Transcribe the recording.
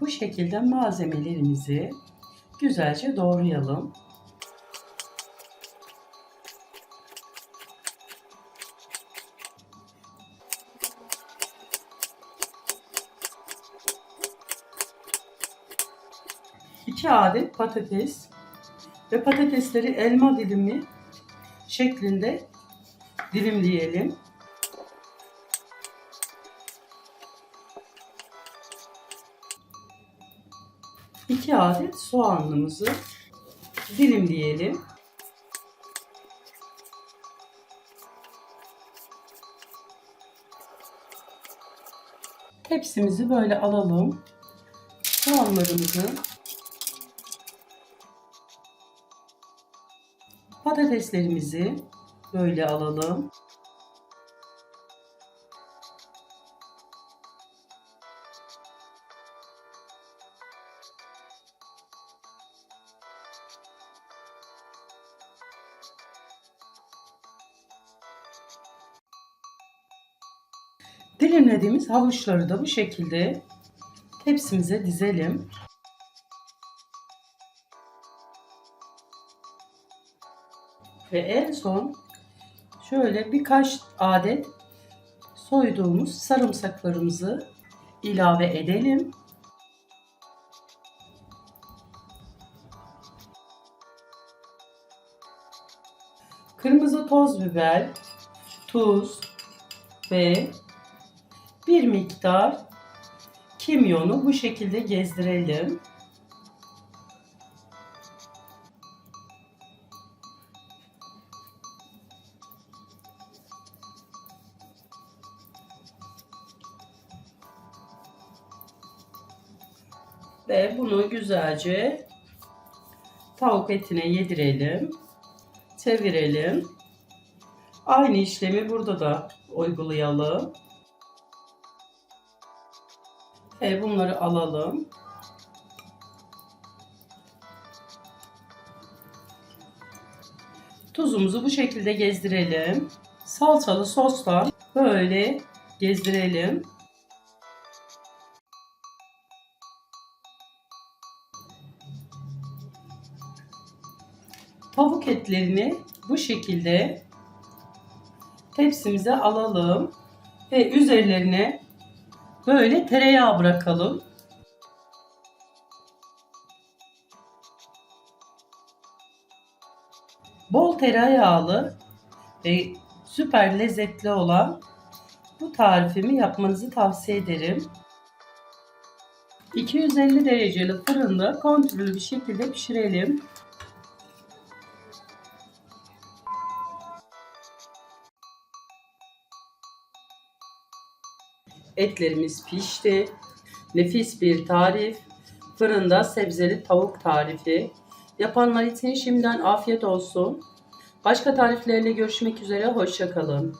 Bu şekilde malzemelerimizi güzelce doğrayalım. İki adet patates ve patatesleri elma dilimi şeklinde dilimleyelim. 2 adet soğanlımızı dilimleyelim. Tepsimizi böyle alalım. Soğanlarımızı patateslerimizi böyle alalım. Dilimlediğimiz havuçları da bu şekilde tepsimize dizelim. Ve en son şöyle birkaç adet soyduğumuz sarımsaklarımızı ilave edelim. Kırmızı toz biber, tuz ve bir miktar kimyonu bu şekilde gezdirelim. Ve bunu güzelce tavuk etine yedirelim. Çevirelim. Aynı işlemi burada da uygulayalım. Ve bunları alalım. Tuzumuzu bu şekilde gezdirelim. Salçalı sosla böyle gezdirelim. Tavuk etlerini bu şekilde tepsimize alalım ve üzerlerine böyle tereyağı bırakalım. Bol tereyağlı ve süper lezzetli olan bu tarifimi yapmanızı tavsiye ederim. 250 dereceli fırında kontrollü bir şekilde pişirelim. Etlerimiz pişti. Nefis bir tarif. Fırında sebzeli tavuk tarifi. Yapanlar için şimdiden afiyet olsun. Başka tariflerle görüşmek üzere. Hoşçakalın.